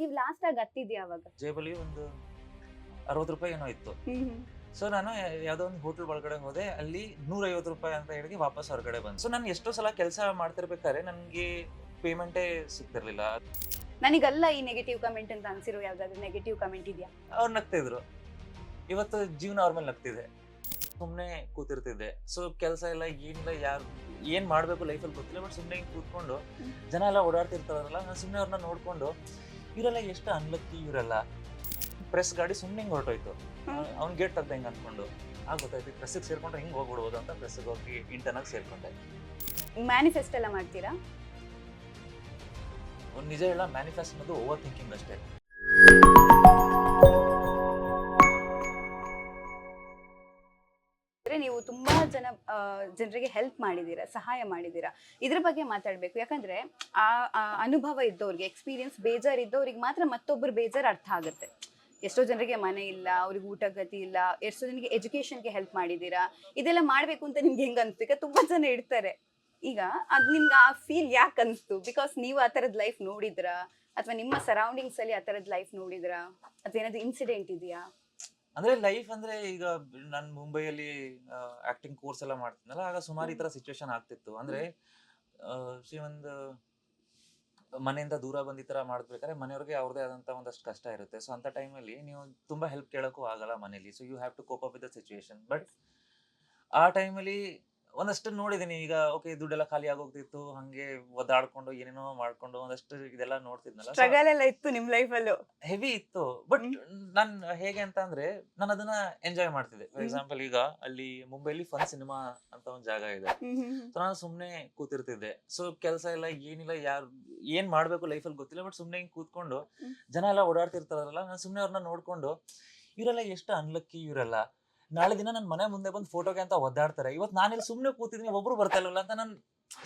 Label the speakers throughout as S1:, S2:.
S1: ನೀವ್ ಲಾಸ್ಟ್ ಆಗಿ ಹತ್ತಿದ್ಯಾ ಅವಾಗ?
S2: ಜೇಬಲ್ಲಿ ಒಂದು ಅರವತ್ತು ರೂಪಾಯಿ ಏನೋ ಇತ್ತು. ಸೊ ನಾನು ಯಾವ್ದೋ ಒಂದು ಹೋಟೆಲ್ ಒಳಗಡೆ ಹೋದೆ ಅಲ್ಲಿ ನೂರೈವತ್ತು ರೂಪಾಯಿ ಅಂತ ಹೇಳಿ ವಾಪಸ್ ಹೊರಗಡೆ ಬಂದು. ಸೊ ನಾನು ಎಷ್ಟೋ ಸಲ ಕೆಲಸ ಮಾಡ್ತಿರ್ಬೇಕಾದ್ರೆ ನನಗೆ ಪೇಮೆಂಟೇ ಸಿಗ್ತಿರ್ಲಿಲ್ಲ.
S1: ನನಗಲ್ಲ ಈ ನೆಗೆಟಿವ್ ಕಮೆಂಟ್ ಅಂತ ಅನ್ಸಿರೋ ಯಾವ್ದಾದ್ರು ನೆಗೆಟಿವ್ ಕಮೆಂಟ್ ಇದೆಯಾ?
S2: ಅವ್ರು ನಗ್ತಿದ್ರು. ಇವತ್ತು ಜೀವನ ಅವ್ರ ಮೇಲೆ ನಗ್ತಿದೆ. ಸುಮ್ಮನೆ ಕೂತಿರ್ತಿದ್ದೆ. ಸೊ ಕೆಲಸ ಎಲ್ಲ ಏನಿಲ್ಲ ಯಾರು ಏನ್ ಮಾಡ್ಬೇಕು ಲೈಫಲ್ಲಿ ಗೊತ್ತಿಲ್ಲ ಬಟ್ ಸುಮ್ಮನೆ ಕೂತ್ಕೊಂಡು ಜನ ಎಲ್ಲ ಓಡಾಡ್ತಿರ್ತಾರಲ್ಲ ನಾನು ಸುಮ್ಮನೆ ಅವ್ರನ್ನ ನೋಡ್ಕೊಂಡು ಇವರೆಲ್ಲ ಎಷ್ಟು ಅನ್ಲಕ್ಕಿ ಇವರೆಲ್ಲ? ಪ್ರೆಸ್ ಗಾಡಿ ಸುಮ್ಮನೆ ಹಿಂಗೆ ಹೊರಟೋಯ್ತು. ಅವ್ನು ಗೇಟ್ ತೆಗ್ದ ಹೆಂಗೆ ಅಂದ್ಕೊಂಡು ಆಗ ಗೊತ್ತಾಯ್ತು ಪ್ರೆಸ್ಸಿಗೆ ಸೇರ್ಕೊಂಡ್ರೆ ಹಿಂಗೆ ಹೋಗ್ಬಿಡ್ಬೋದು ಅಂತ ಪ್ರೆಸ್ಸಿಗೆ ಹೋಗಿ ಇಂಟರ್ನಾಗಿ ಸೇರ್ಕೊಂಡೆ.
S1: ಮ್ಯಾನಿಫೆಸ್ಟ್ ಎಲ್ಲ ಮಾಡ್ತೀರಾ?
S2: ಒಂದು ನಿಜ ಹೇಳ ಮ್ಯಾನಿಫೆಸ್ಟ್ ಅನ್ನೋದು ಓವರ್ ಥಿಂಕಿಂಗ್ ಅಷ್ಟೇ.
S1: ಜನರಿಗೆ ಹೆಲ್ಪ್ ಮಾಡಿದ್ದೀರಾ, ಸಹಾಯ ಮಾಡಿದ್ದೀರಾ? ಇದ್ರ ಬಗ್ಗೆ ಮಾತಾಡಬೇಕು. ಯಾಕಂದ್ರೆ ಆ ಅನುಭವ ಇದ್ದವ್ರಿಗೆ ಎಕ್ಸ್ಪೀರಿಯನ್ಸ್ ಬೇಜಾರ್ ಇದ್ದವ್ರಿಗೆ ಮಾತ್ರ ಮತ್ತೊಬ್ಬರು ಬೇಜಾರ್ ಅರ್ಥ ಆಗುತ್ತೆ. ಎಷ್ಟೋ ಜನರಿಗೆ ಮನೆ ಇಲ್ಲ, ಅವ್ರಿಗೆ ಊಟ ಗತಿ ಇಲ್ಲ, ಎಷ್ಟೋ ಜನಕ್ಕೆ ಎಜುಕೇಶನ್ಗೆ ಹೆಲ್ಪ್ ಮಾಡಿದ್ದೀರಾ, ಇದೆಲ್ಲ ಮಾಡಬೇಕು ಅಂತ ನಿಮ್ಗೆ ಹೆಂಗ್ ಅನ್ಸ್ತು ಈಗ ತುಂಬಾ ಜನ ಇಡ್ತಾರೆ ಈಗ ಅದ್ ನಿಮ್ಗೆ ಆ ಫೀಲ್ ಯಾಕೆ ಅನ್ಸ್ತು? ಬಿಕಾಸ್ ನೀವು ಆ ಥರದ ಲೈಫ್ ನೋಡಿದ್ರಾ? ಅಥವಾ ನಿಮ್ಮ ಸರೌಂಡಿಂಗ್ಸ್ ಅಲ್ಲಿ ಆ ಥರದ ಲೈಫ್ ನೋಡಿದ್ರಾ? ಅಥವಾ ಏನಾದ್ರು ಇನ್ಸಿಡೆಂಟ್ ಇದೆಯಾ?
S2: ಅಂದ್ರೆ ಲೈಫ್ ಅಂದ್ರೆ ಈಗ ನಾನು ಮುಂಬೈಯಲ್ಲಿ ಆಕ್ಟಿಂಗ್ ಕೋರ್ಸ್ ಎಲ್ಲ ಮಾಡ್ತಿದ್ನಲ್ಲ ಆಗ ಸುಮಾರು ಈ ತರ ಸಿಚುವೇಶನ್ ಆಗ್ತಿತ್ತು. ಅಂದ್ರೆ ಒಂದು ಮನೆಯಿಂದ ದೂರ ಬಂದ ಈ ತರ ಮಾಡ್ಬೇಕಾದ್ರೆ ಮನೆಯವ್ರಿಗೆ ಅವ್ರದೇ ಆದಂತ ಒಂದಷ್ಟು ಕಷ್ಟ ಇರುತ್ತೆ. ಸೊ ಅಂತ ಟೈಮಲ್ಲಿ ನೀವು ತುಂಬಾ ಹೆಲ್ಪ್ ಕೇಳಕ್ಕೂ ಆಗಲ್ಲ ಮನೇಲಿ. So you have to cope up with the situation but ಆ ಟೈಮಲ್ಲಿ ಒಂದಷ್ಟು ನೋಡಿದೀನಿ. ಈಗ ಓಕೆ ದುಡ್ಡೆಲ್ಲ ಖಾಲಿ ಆಗೋಗ್ತಿತ್ತು. ಹಂಗೆ ಒದ್ದಾಡ್ಕೊಂಡು ಏನೇನೋ ಮಾಡ್ಕೊಂಡು ಒಂದಷ್ಟು ಇದೆಲ್ಲ ನೋಡ್ತಿದ್ನಲ್ಲ.
S1: ಸ್ಟ್ರಗಲ್ ಎಲ್ಲ ಇತ್ತು ನಿಮ್ ಲೈಫಲ್ಲೂ
S2: ಹೆವಿ ಇತ್ತು. ಬಟ್ ನಾನ್ ಹೇಗೆ ಅಂತ ಅಂದ್ರೆ ನಾನು ಅದನ್ನ ಎಂಜಾಯ್ ಮಾಡ್ತಿದ್ದೆ. ಫಾರ್ ಎಕ್ಸಾಂಪಲ್ ಈಗ ಅಲ್ಲಿ ಮುಂಬೈಲಿ ಫನ್ ಸಿನಿಮಾ ಅಂತ ಒಂದು ಜಾಗ ಇದೆ. ಸೊ ನಾನು ಸುಮ್ನೆ ಕೂತಿರ್ತಿದ್ದೆ. ಸೊ ಕೆಲಸ ಎಲ್ಲ ಏನಿಲ್ಲ ಯಾರು ಏನ್ ಮಾಡ್ಬೇಕು ಲೈಫಲ್ಲಿ ಗೊತ್ತಿಲ್ಲ. ಬಟ್ ಸುಮ್ನೆ ಹಿಂಗ್ ಕೂತ್ಕೊಂಡು ಜನ ಎಲ್ಲ ಓಡಾಡ್ತಿರ್ತಾರಲ್ಲ ನಾನು ಸುಮ್ನೆ ಅವ್ರನ್ನ ನೋಡ್ಕೊಂಡು ಇವರೆಲ್ಲ ಎಷ್ಟು ಅನ್ಲಕ್ಕಿ ಇವರೆಲ್ಲ. ನಾಳೆ ದಿನ ನನ್ನ ಮನೆ ಮುಂದೆ ಬಂದು ಫೋಟೋಗೆ ಅಂತ ಒದ್ದಾಡ್ತಾರೆ. ಇವತ್ತು ನಾನಿಲ್ಲಿ ಸುಮ್ನೆ ಕೂತಿದ್ದೀನಿ ಒಬ್ರು ಬರ್ತಾ ಇಲ್ಲ ಅಂತ ನಾನು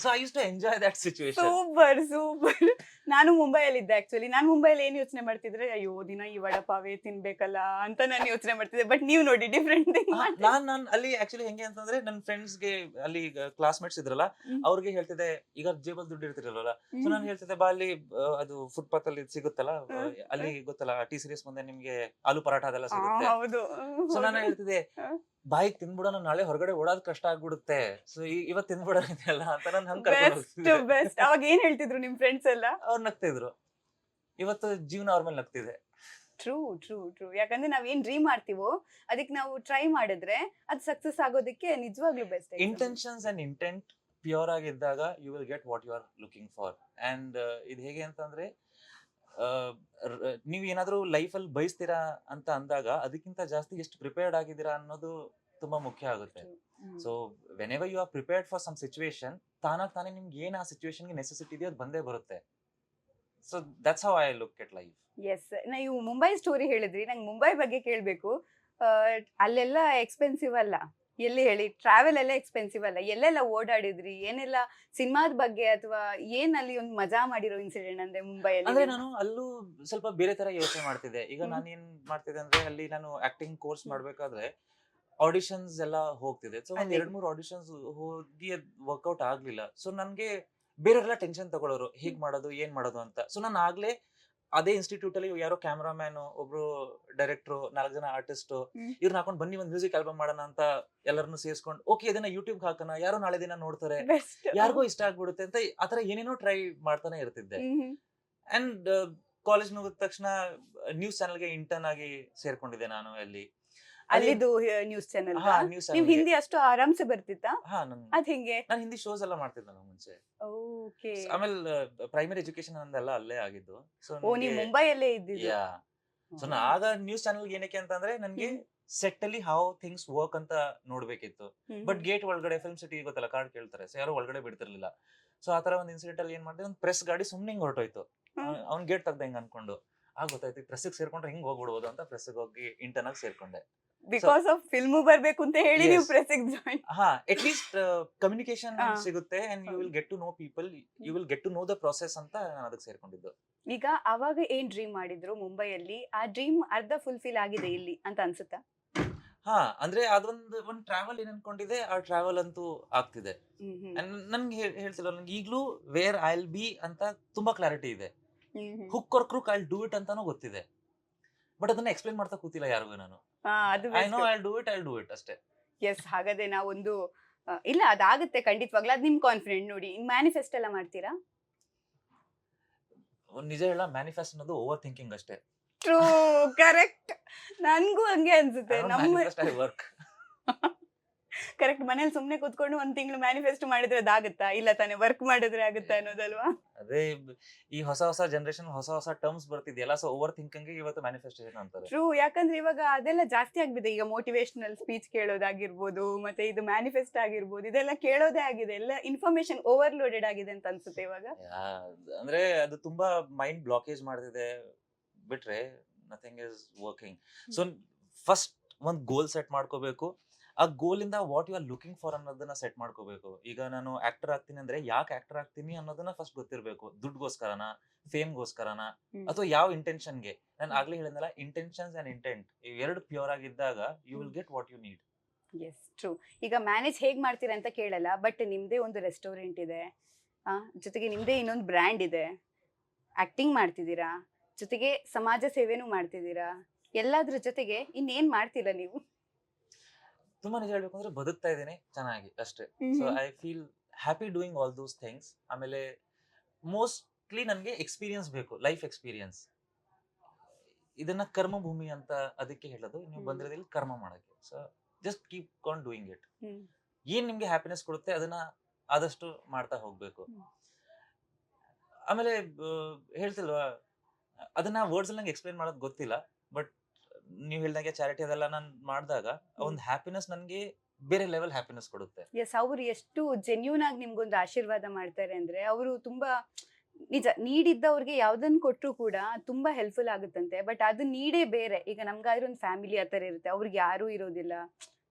S2: so I use to enjoy that situation
S1: super super ನಾನು ಮುಂಬೈಯಲ್ಲಿ ಇದ್ದೆ ಆಕ್ಚುಲಿ ನಾನು ಮುಂಬೈಯಲ್ಲಿ ಏನು ಯೋಚನೆ ಮಾಡ್ತಿದ್ರೆ ಅಯ್ಯೋ ದಿನ ಈ ವಡಪಾವೇ ತಿನ್ಬೇಕಲ್ಲ ಅಂತ ನಾನು ಯೋಚನೆ ಮಾಡ್ತಿದ್ದೆ. ಬಟ್ ನೀವು ನೋಡಿ ಡಿಫ್ರೆಂಟ್ ಥಿಂಗ್
S2: ನಾನ್ ನಾನ್ ಅಲ್ಲಿ ಆಕ್ಚುಲಿ ಹೆಂಗೆ ಅಂತಂದ್ರೆ ನನ್ನ ಫ್ರೆಂಡ್ಸ್ಗೆ ಅಲ್ಲಿ ಕ್ಲಾಸ್ಮೇಟ್ಸ್ ಇದ್ರಲ್ಲ. ಅವ್ರಿಗೆ ಹೇಳ್ತಿದ್ದೆ ಈಗ ಜೇಬಲ್ ದುಡ್ಡು ಇರ್ತಿರಲ್ಲ ಸೊ ನಾನು ಹೇಳ್ತಿದ್ದೆ ಬಾ ಅಲ್ಲಿ ಅದು ಫುಟ್ಪಾತ್ ಅಲ್ಲಿ ಸಿಗುತ್ತಲ್ಲ. ಅಲ್ಲಿ ಗೊತ್ತಲ್ಲ ಟಿ ಸೀರೀಸ್ ಮುಂದೆ ನಿಮ್ಗೆ ಆಲೂ ಪರಾಠ ಅದೆಲ್ಲ ಸಿಗುತ್ತೆ. ಸೊ ನಾನು ಹೇಳ್ತಿದ್ದೆ. ಬಾಯಿಗೆ ತಿನ್ಬಿಡೋಣ ನಾಳೆ ಹೊರಗಡೆ ಓಡೋದ್ ಕಷ್ಟ ಆಗ್ಬಿಡುತ್ತೆ. ಸೊ ಇವತ್ ತಿನ್ಬಿಡೋಣ ಅಂತ ನಾನು ಹಂಗ್
S1: ಬೆಸ್ಟ್ ಅವಾಗ ಏನ್ ಹೇಳ್ತಿದ್ರು ನಿಮ್ ಫ್ರೆಂಡ್ಸ್ ಎಲ್ಲ?
S2: ಅವ್ರು ನಗ್ತಿದ್ರು. ಇವತ್ತು ಜೀವನ ಅವ್ರ ಮೇಲೆ ನಗ್ತಿದೆ.
S1: ಟ್ರೂ ಟ್ರೂ ಟ್ರೂ ಯಾಕಂದ್ರೆ ನಾವ್ ಏನ್ ಡ್ರೀಮ್ ಮಾಡ್ತೀವೋ ಅದಕ್ಕೆ ನಾವು ಟ್ರೈ ಮಾಡಿದ್ರೆ ಅದ್ ಸಕ್ಸಸ್ ಆಗೋದಕ್ಕೆ ನಿಜವಾಗ್ಲೂ best
S2: intentions and intent pure ಆಗಿದ್ದಾಗ you will get what you are looking for and ಇದು ಹೇಗೆ ಅಂತಂದ್ರೆ ನೀವು ಏನಾದರೂ ಲೈಫಲ್ಲಿ ಬಯಸ್ತೀರಾ ಅಂತ ಅಂದಾಗ ಅದಕ್ಕಿಂತ ಜಾಸ್ತಿ ಎಷ್ಟು ಪ್ರಿಪೇರ್ಡ್ ಆಗಿದ್ದೀರಾ ಅನ್ನೋದು ತುಂಬಾ ಮುಖ್ಯ ಆಗುತ್ತೆ. So whenever you are prepared for some situation ತಾನಾಗ ತಾನೇ ನಿಮ್ಗೆ ಏನು ಆ ಸಿಚುವೇಶನ್ಗೆ ನೆಸೆಸಿಟಿ ಇದೆಯೋ ಅದು ಬಂದೇ ಬರುತ್ತೆ. So that's how I look at life
S1: yes ನೀವು ಮುಂಬೈ ಸ್ಟೋರಿ ಹೇಳಿದ್ರಿ. ನಂಗೆ ಮುಂಬೈ ಬಗ್ಗೆ ಕೇಳಬೇಕು. ಅಲ್ಲೆಲ್ಲ ಎಕ್ಸ್ಪೆನ್ಸಿವ್ ಅಲ್ಲ. ಎಲ್ಲಿ ಹೇಳಿ? ಟ್ರಾವೆಲ್ ಎಲ್ಲ ಎಕ್ಸ್ಪೆನ್ಸಿವ್ ಅಲ್ಲ? ಎಲ್ಲೆಲ್ಲ ಓಡಾಡಿದ್ರಿ? ಏನೆಲ್ಲ ಸಿನಿಮಾದ ಬಗ್ಗೆ ಅಥವಾ ಏನ್ ಅಲ್ಲಿ ಒಂದು ಮಜಾ ಮಾಡಿರೋ ಇನ್ಸಿಡೆಂಟ್ ಅಂದ್ರೆ ಮುಂಬೈಯಲ್ಲಿ
S2: ಅಂದ್ರೆ ನಾನು ಅಲ್ಲೂ ಸ್ವಲ್ಪ ಬೇರೆ ತರ ಯೋಚನೆ ಮಾಡ್ತಿದ್ದೆ. ಈಗ. ನಾನು ಏನ್ ಮಾಡ್ತಿದ್ದೆ ಅಂದ್ರೆ ಅಲ್ಲಿ ನಾನು ಆಕ್ಟಿಂಗ್ ಕೋರ್ಸ್. ಮಾಡ್ಬೇಕಾದ್ರೆ ಆಡಿಷನ್ಸ್ ಎಲ್ಲ ಹೋಗ್ತಿದೆ. ಸೊ ಒಂದ್ ಎರಡ್ ಮೂರು ಆಡಿಷನ್ಸ್ ಹೋಗಿ ವರ್ಕೌಟ್ ಆಗ್ಲಿಲ್ಲ. ಸೊ ನನ್ಗೆ ಬೇರೆಲ್ಲ ಟೆನ್ಷನ್ ತಗೊಳ್ಳೋರು ಹೇಗ್ ಮಾಡೋದು ಏನ್ ಮಾಡೋದು ಅಂತ. ಸೊ ನಾನು ಆಗ್ಲೇ ಅದೇ ಇನ್ಸ್ಟಿಟ್ಯೂಟ್ ಅಲ್ಲಿ ಯಾರೋ ಕ್ಯಾಮ್ರಾಮ್ಯಾನ್ ಒಬ್ರು ಡೈರೆಕ್ಟರ್ ನಾಲ್ಕು ಜನ ಆರ್ಟಿಸ್ಟ್. ಇವ್ರನ್ನ ಹಾಕೊಂಡು ಬನ್ನಿ ಒಂದ್ ಮ್ಯೂಸಿಕ್ ಆಲ್ಬಮ್ ಮಾಡೋಣ ಅಂತ ಎಲ್ಲರನ್ನು ಸೇರಿಸ್ಕೊಂಡು ಓಕೆ ಇದನ್ನ ಯೂಟ್ಯೂಬ್ ಹಾಕೋಣ. ಯಾರೋ ನಾಳೆ ದಿನ ನೋಡ್ತಾರೆ. ಯಾರಿಗೂ ಇಷ್ಟ ಆಗ್ಬಿಡುತ್ತೆ ಅಂತ ಆತರ ಏನೇನೋ ಟ್ರೈ ಮಾಡ್ತಾನೆ ಇರ್ತಿದ್ದೆ. ಅಂಡ್ ಕಾಲೇಜ್ ಮುಗಿದ ತಕ್ಷಣ ನ್ಯೂಸ್ ಚಾನಲ್ಗೆ ಇಂಟರ್ನ್ ಆಗಿ ಸೇರ್ಕೊಂಡಿದ್ದೆ ನಾನು ಅಲ್ಲಿ.
S1: ಅಲ್ಲಿದು ನ್ಯೂಸ್ ಚಾನೆಲ್
S2: ಹಾ
S1: ನೀವ್ ಹಿಂದಿ ಅಷ್ಟು ಆರಾಮ್ಸೆ ಬರ್ತಿತ್ತಾ?
S2: ಹಾ ನನ್
S1: ಅದ್ ಹಿಂಗೆ?
S2: ನಾನು ಹಿಂದಿ ಶೋಸ್ ಎಲ್ಲ ಮಾಡ್ತಿದ್ದೆ ನಾನು ಮುಂಚೆ.
S1: ಓಕೆ.
S2: ಆಮೇಲೆ ಪ್ರೈಮರಿ ಎಜುಕೇಶನ್ ಅಂದೆಲ್ಲ ಅಲ್ಲೇ ಆಗಿದ್ದು. ಸೊ
S1: ಓ ನೀವ್ ಮುಂಬೈಯಲ್ಲೇ ಇದ್ದಿದ್ದು?
S2: ಯಾ. ಸೊ ಆಗ ನ್ಯೂಸ್ ಚಾನೆಲ್ ಏನಕ್ಕೆ ಅಂತಂದ್ರೆ ನನ್ಗೆ
S1: ಹ್ಮ್.
S2: ಸೆಟ್ ಅಲ್ಲಿ ಹೌ ಥಿಂಗ್ಸ್ ವರ್ಕ್ ಅಂತ ನೋಡ್ಬೇಕಿತ್ತು. ಬಟ್ ಗೇಟ್ ಒಳಗಡೆ ಫಿಲ್ಮ್ ಸಿಟಿ ಗೊತ್ತಲ್ಲ ಕಾರ್ಡ್ ಕೇಳ್ತಾರೆ. ಸೊ ಯಾರು ಒಳಗಡೆ ಬಿಡ್ತಿರ್ಲಿಲ್ಲ. ಸೊ ಆತರ ಒಂದ್ ಇನ್ಸಿಡೆಂಟ್ ಅಲ್ಲಿ ಏನ್ ಮಾಡಿದೆ ಒಂದು ಪ್ರೆಸ್ ಗಾಡಿ ಸುಮ್ನೆ ಹಿಂಗ್ ಹೊರಟೋಯ್ತು. ಅವ್ನ್ ಗೇಟ್ ತೆಗ್ದ ಹೆಂಗ್ ಅನ್ಕೊಂಡು. ಆಗ ಗೊತ್ತಾಯ್ತು ಪ್ರೆಸ್ಗೆ ಸೇರ್ಕೊಂಡ್ರೆ ಹಿಂಗ್ ಹೋಗ್ಬಿಡ್ಬೋದು ಅಂತ ಪ್ರೆಸ್ಗೆ ಹೋಗಿ ಇಂಟರ್ನಲ್ ಸೇರ್ಕೊಂಡೆ.
S1: ಬಿಕಾಸ್ ಆಫ್ ಫಿಲ್ಮ್ ಬರ್ಬೇಕು ಅಂತ ಹೇಳಿ ನೀವು ಪ್ರೆಸ್ ಜಾಯಿನ್
S2: ಹಾ ಅಟ್ ಲೀಸ್ಟ್ ಕಮ್ಯುನಿಕೇಶನ್. ಸಿಗುತ್ತೆ and you will get to know people you will get to know the process ಅಂತ ನಾನು ಅದಕ್ಕೆ ಸೇರ್ಕೊಂಡಿದ್ದು.
S1: ಈಗ ಅವಾಗ ಏನ್ ಡ್ರೀಮ್ ಮಾಡಿದ್ರು ಮುಂಬೈಯಲ್ಲಿ? ಆ ಡ್ರೀಮ್ ಅರ್ಧ ಫುಲ್ಫಿಲ್ ಆಗಿದೆ ಇಲ್ಲಿ ಅಂತ ಅನ್ಸುತ್ತಾ?
S2: ಹಾ ಅಂದ್ರೆ ಅದೊಂದು ಒಂದು ಟ್ರಾವೆಲ್ ಏನ್ ಅನ್ಕೊಂಡಿದೆ ಆ ಟ್ರಾವೆಲ್ ಅಂತೂ ಆಗ್ತಿದೆ. ನನ್ಗೆ ಹೇಳ್- ಹೇಳ್ತಿಲ್ಲ ನನ್ಗೆ ಈಗಲೂ ವೇರ್ ಐ ವಿಲ್ ಬಿ ಅಂತ ತುಂಬಾ ಕ್ಲಾರಿಟಿ ಇದೆ. Hook or crook I do it ಅಂತಾನು ಗೊತ್ತಿದೆ. ಬಟ್ ಅದನ್ನ ಎಕ್ಸ್ಪ್ಲೇನ್ ಮಾಡ್ತಾ ಕೂತಿಲ್ಲ ಯಾರಿಗೂ ನಾನು.
S1: ಅದು
S2: I know I do it I do it ಅಷ್ಟೇ.
S1: ಎಸ್ ಹಾಗಾದ್ರೆ ನಾವೊಂದು ಆ, ಇಲ್ಲ ಅದಾಗುತ್ತೆ ಖಂಡಿತವಾಗ್ಲೂ ಅದು ನಿಮ್ ಕಾನ್ಫಿಡೆಂಟ್ ನೋಡಿ. ಮ್ಯಾನಿಫೆಸ್ಟ್ ಎಲ್ಲ ಮಾಡ್ತೀರಾ?
S2: ಒಂದ್ ನಿಜ ಹೇಳ ಮ್ಯಾನಿಫೆಸ್ಟ್ ಅನ್ನೋದು ಓವರ್ ಥಿಂಕಿಂಗ್ ಅಷ್ಟೇ.
S1: ಟ್ರೂ ಕರೆಕ್ಟ್ ನನ್ಗೂ ಹಂಗೆ ಅನ್ಸುತ್ತೆ. ನಮ್ಮ
S2: ವರ್ಕ್
S1: ಕರೆಕ್ಟ್ ಮನೇಲಿ ಸುಮ್ನೆ ಕೂತ್ಕೊಂಡು ಒಂದ್ ತಿಂಗಳು ಮ್ಯಾನಿಫೆಸ್ಟ್ ಮಾಡಿದ್ರೆ ಅದಾಗುತ್ತಾ ಇಲ್ಲ ತಾನೇ ವರ್ಕ್ ಮಾಡಿದ್ರೆ ಆಗುತ್ತಾ ಅನ್ನೋದಲ್ವಾ?
S2: ಅದೇ ಈ ಹೊಸ ಹೊಸ ಜನರೇಷನ್ ಹೊಸ ಹೊಸ ಟರ್ಮ್ಸ್ ಬರ್ತಿದೆಯಲ್ಲ ಸೊ ಓವರ್ ಥಿಂಕಿಂಗ್ ಇವತ್ತು ಮ್ಯಾನಿಫೆಸ್ಟೇಷನ್ ಅಂತಾರೆ.
S1: ಟ್ರೂ ಯಾಕಂದ್ರೆ ಇವಾಗ ಅದೆಲ್ಲ ಜಾಸ್ತಿ ಆಗಿದೆ ಈಗ ಮೋಟಿವೇಶನಲ್ ಸ್ಪೀಚ್ ಕೇಳೋದಾಗಿರ್ಬೋದು ಮತ್ತೆ ಇದು ಮ್ಯಾನಿಫೆಸ್ಟ್ ಆಗಿರ್ಬೋದು ಇದೆಲ್ಲ ಕೇಳೋದೇ ಆಗಿದೆ. ಎಲ್ಲ ಇನ್ಫಾರ್ಮೇಶನ್ ಓವರ್ಲೋಡೆಡ್ ಆಗಿದೆ ಅಂತ ಅನ್ಸುತ್ತೆ ಇವಾಗ.
S2: ಅಂದ್ರೆ ಅದು ತುಂಬಾ ಮೈಂಡ್ ಬ್ಲಾಕೇಜ್ ಮಾಡ್ತಿದೆ. ಬಿಟ್ರೆ nothing is working so first ಒಂದ್ ಗೋಲ್ ಸೆಟ್ ಮಾಡ್ಕೋಬೇಕು. ಆ ಗೋಲ್ ಇಂದ what you are looking for ಅನ್ನೋದನ್ನ ಸೆಟ್ ಮಾಡ್ಕೋಬೇಕು. ಈಗ ನಾನು ಆಕ್ಟರ್ ಆಗ್ತೀನಿ ಅಂದ್ರೆ ಯಾಕೆ ಆಕ್ಟರ್ ಆಗ್ತೀನಿ ಅನ್ನೋದನ್ನ ಫಸ್ಟ್ ಗೊತ್ತಿರಬೇಕು. ದುಡ್ಗೋಸ್ಕರನ ಫೇಮ್ಗೋಸ್ಕರನ. ಅಥವಾ ಯಾವ ಇಂಟೆನ್ಷನ್ಗೆ ನಾನು ಆಗ್ಲೇ ಹೇಳಿದ್ನಲ್ಲ ಇಂಟೆನ್ಷನ್ಸ್ ಅಂಡ್ ಇಂಟೆಂಟ್ ಎರಡು ಪ್ಯೂರ್ ಆಗಿದ್ದಾಗ you will get what you need
S1: yes true ಈಗ ಮ್ಯಾನೇಜ್ ಹೇಗ್ ಮಾಡ್ತೀರಾ ಅಂತ ಕೇಳಲ್ಲ ಬಟ್ ನಿಮ್ದೇ ಒಂದು ರೆಸ್ಟೋರೆಂಟ್ ಇದೆ. ಜೊತೆಗೆ ನಿಮ್ದೇ ಇನ್ನೊಂದು ಬ್ರ್ಯಾಂಡ್ ಇದೆ. ಆಕ್ಟಿಂಗ್ ಮಾಡ್ತಿದ್ದೀರಾ? ಜೊತೆಗೆ ಸಮಾಜ ಸೇವೆನೂ ಮಾಡ್ತಿದ್ದೀರಾ? ಎಲ್ಲಾದ್ರ ಜೊತೆಗೆ ಇನ್ನೇನ್ ಮಾಡ್ತೀರಾ ನೀವು?
S2: ತುಂಬಾ ನಿಜ ಹೇಳ್ಬೇಕು ಅಂದ್ರೆ ಬದುಕ್ತಾ ಇದ್ದೀನಿ ಚೆನ್ನಾಗಿ ಅಷ್ಟೇ. So I feel happy doing all those things ಆಮೇಲೆ ಮೋಸ್ಟ್ಲಿ ನನಗೆ ಎಕ್ಸ್ಪೀರಿಯನ್ಸ್ ಬೇಕು ಲೈಫ್ ಎಕ್ಸ್ಪೀರಿಯನ್ಸ್ ಇದನ್ನ ಕರ್ಮ ಭೂಮಿ ಅಂತ ಅದಕ್ಕೆ ಹೇಳೋದು. ನೀವು. ಬಂದಿರೋದಿಲ್ಲ ಕರ್ಮ ಮಾಡಕ್ಕೆ. So just keep on doing it. ಏನ್ ನಿಮ್ಗೆ ಹ್ಯಾಪಿನೆಸ್ ಕೊಡುತ್ತೆ ಅದನ್ನ ಆದಷ್ಟು ಮಾಡ್ತಾ ಹೋಗ್ಬೇಕು. ಆಮೇಲೆ ಹೇಳ್ತಿಲ್ವಾ? ಅದನ್ನ ವರ್ಡ್ಸ್ ನಂಗೆ ಎಕ್ಸ್ಪ್ಲೈನ್ ಮಾಡೋದು ಗೊತ್ತಿಲ್ಲ ಬಟ್ ನೀವು ಹೇಳ್ದಂಗೆ ಚಾರಿಟಿ ಅದೆಲ್ಲ ನಾನು ಮಾಡಿದಾಗ ಒಂದು ಹ್ಯಾಪಿನೆಸ್ ನನಗೆ ಬೇರೆ ಲೆವೆಲ್ ಹ್ಯಾಪಿನೆಸ್ ಕೊಡುತ್ತೆ.
S1: ಎಸ್ ಅವ್ರು ಎಷ್ಟು ಜೆನ್ಯೂನ್ ಆಗಿ ನಿಮ್ಗೊಂದು ಆಶೀರ್ವಾದ ಮಾಡ್ತಾರೆ ಅಂದ್ರೆ ಅವರು ತುಂಬಾ ನಿಜ ನೀಡಿದ್ದವ್ರಿಗೆ ಯಾವ್ದನ್ನ ಕೊಟ್ಟರು ಕೂಡ ತುಂಬಾ ಹೆಲ್ಪ್ಫುಲ್ ಆಗುತ್ತಂತೆ. ಬಟ್ ಅದು ನೀಡೇ ಬೇರೆ. ಈಗ ನಮ್ಗಾದ್ರೆ ಒಂದು ಫ್ಯಾಮಿಲಿ ಆ ಥರ ಇರುತ್ತೆ. ಅವ್ರಿಗೆ ಯಾರೂ ಇರೋದಿಲ್ಲ.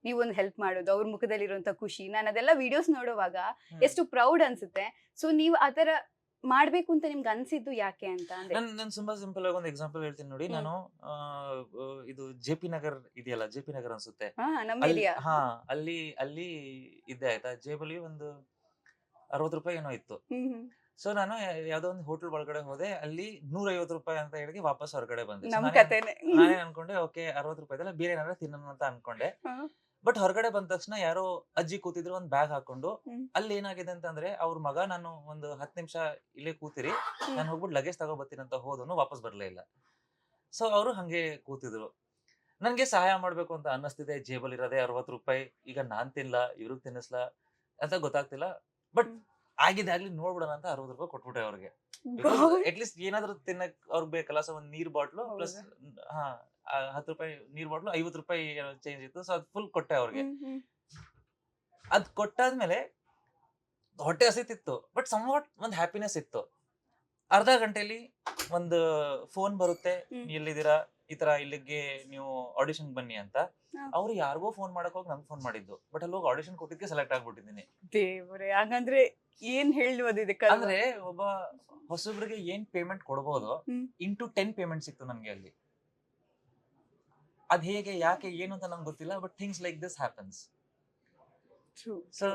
S1: ನೀವೊಂದು ಹೆಲ್ಪ್ ಮಾಡೋದು ಅವ್ರ ಮುಖದಲ್ಲಿ ಇರುವಂತ ಖುಷಿ. ನಾನು ಅದೆಲ್ಲ ವಿಡಿಯೋಸ್ ನೋಡುವಾಗ ಎಷ್ಟು ಪ್ರೌಡ್ ಅನ್ಸುತ್ತೆ. ಸೊ ನೀವು ಆ ಥರ ಮಾಡ್ಬೇಕು ಅಂತ ನಿಮ್ಗೆ ಅನ್ಸಿದ್ದು ಯಾಕೆ ಅಂತ ಅಂದ್ರೆ?
S2: ನನ್ ನಾನು ತುಂಬಾ ಸಿಂಪಲ್ ಆಗಿ ಒಂದು ಎಕ್ಸಾಂಪಲ್ ಹೇಳ್ತೀನಿ ನೋಡಿ. ನಾನು ಆ, ಇದು ಜೆ ಪಿ ನಗರ್ ಇದೆಯಲ್ಲ ಜೆ ಪಿ ನಗರ್ ಅನ್ಸುತ್ತೆ.
S1: ಹಾ ನಮ್ಮ
S2: ಅಲ್ಲಿ
S1: ಏರಿಯಾ.
S2: ಹಾ ಅಲ್ಲಿ ಅಲ್ಲಿ ಇದ್ದೆ ಆಯ್ತಾ? ಜೇಬಲ್ಲಿ ಒಂದು ಅರವತ್ತು ರೂಪಾಯಿ ಏನೋ ಇತ್ತು.
S1: ಹ್ಮ್ ಹ್ಮ್.
S2: ಸೊ ನಾನು ಯಾ- ಯಾವ್ದೋ ಒಂದು ಹೋಟೆಲ್ ಒಳಗಡೆ ಹೋದೆ. ಅಲ್ಲಿ ನೂರ ಐವತ್ತು ರೂಪಾಯಿ ಅಂತ ಹೇಳಿ ವಾಪಸ್ ಹೊರಗಡೆ ಬಂದೆ. So
S1: ನಮ್
S2: ನಾನೇನ್-
S1: ಕತೆನೆ.
S2: ನಾನೇನ್ ಅನ್ಕೊಂಡೆ ಓಕೆ ಅರವತ್ತು ರೂಪಾಯಿ ಬೇರೆ ಏನಾದ್ರು ತಿನ್ನೋಣ ಅಂತ ಅನ್ಕೊಂಡೆ.
S1: ಹಾ.
S2: ಬಟ್ ಹೊರಗಡೆ ಬಂದ ತಕ್ಷಣ ಯಾರೋ ಅಜ್ಜಿ ಕೂತಿದ್ರು ಒಂದ್ ಬ್ಯಾಗ್ ಹಾಕೊಂಡು. ಅಲ್ಲಿ ಏನಾಗಿದೆ ಅಂತಂದ್ರೆ ಅವ್ರ ಮಗ ನಾನು ಒಂದು ಹತ್ತು ನಿಮಿಷ ಇಲ್ಲೇ ಕೂತಿರಿ. ನಾನು ಹೋಗ್ಬಿಟ್ಟು ಲಗೇಜ್ ತಗೋಬತ್ತೀನಿ ಅಂತ ಹೋದನು ವಾಪಸ್ ಬರ್ಲೇ ಇಲ್ಲ. ಸೊ ಅವರು ಹಂಗೆ ಕೂತಿದ್ರು. ನನ್ಗೆ ಸಹಾಯ ಮಾಡ್ಬೇಕು ಅಂತ ಅನ್ನಿಸ್ತಿದೆ ಜೇಬಲ್ ಇರೋದೇ ಅರವತ್ತು ರೂಪಾಯಿ ಈಗ ನಾನ್ ತಿನ್ಲ ಇವ್ರಿಗೆ ತಿನ್ನಿಸ್ಲ ಅಂತ ಗೊತ್ತಾಗ್ತಿಲ್ಲ. ಬಟ್. ಆಗಿದೆ ಆಗ್ಲಿ ನೋಡ್ಬಿಡೋಣ ಅಂತ ಅರವತ್ತು ರೂಪಾಯಿ ಕೊಟ್ಬಿಟ್ಟೆ ಅವ್ರಿಗೆ.
S1: ಅಟ್ಲೀಸ್ಟ್
S2: ಅಟ್ ಲೀಸ್ಟ್ ಏನಾದ್ರು ತಿನ್ನಕ್ ಅವ್ರಿಗೆ ಬೇಕಲ್ಲ ಸೊ ಒಂದ್ ನೀರ್ ಬಾಟ್ಲು ಪ್ಲಸ್ ಹಾ ಹತ್ತು ರೂಪಾಯಿ ನೀರ್ ಬಾಟ್ಲು ಐವತ್ತು ರೂಪಾಯಿ ಚೇಂಜ್ ಇತ್ತು. ಸೊ ಅದ್ ಫುಲ್ ಕೊಟ್ಟೆ ಅವ್ರಿಗೆ. ಅದ್ ಕೊಟ್ಟಾದ್ಮೇಲೆ ಹೊಟ್ಟೆ ಹಸಿತಿತ್ತು ಬಟ್ ಸಮ್ ವಾಟ್ ಒಂದ್ ಹ್ಯಾಪಿನೆಸ್ ಇತ್ತು. ಅರ್ಧ ಗಂಟೆಲಿ ಒಂದು ಫೋನ್ ಬರುತ್ತೆ. ಎಲ್ಲಿದ್ದೀರಾ? ಈ ತರ ಇಲ್ಲಿಗೆ ನೀವು ಆಡಿಷನ್ ಬನ್ನಿ ಅಂತ. ಅವ್ರು ಯಾರಿಗೋ ಫೋನ್ ಮಾಡಕ್ ಹೋಗಿ ನಂಗೆ ಫೋನ್ ಮಾಡಿದ್ದು. ಬಟ್ ಅಲ್ಲಿ ಹೋಗಿ ಆಡಿಷನ್ ಕೊಟ್ಟಿದ್ಕೆ ಸೆಲೆಕ್ಟ್ ಆಗ್ಬಿಟ್ಟಿದ್ದೀನಿ.
S1: ದೇವ್ರೆ ಹಾಗಂದ್ರೆ ಏನ್ ಹೇಳುವುದು ಇದಕ್ಕೆ
S2: ಅಂದ್ರೆ ಒಬ್ಬ ಹೊಸಬ್ರಿಗೆ ಏನ್ ಪೇಮೆಂಟ್ ಕೊಡ್ಬೋದು
S1: ಹ್ಮ್.
S2: ಇಂಟು ಟೆನ್ ಪೇಮೆಂಟ್ ಸಿಕ್ತು ನನ್ಗೆ ಅಲ್ಲಿ. ಅದ್ ಹೇಗೆ ಯಾಕೆ ಏನು ಅಂತ ನಂಗೆ ಗೊತ್ತಿಲ್ಲ but things like this happens so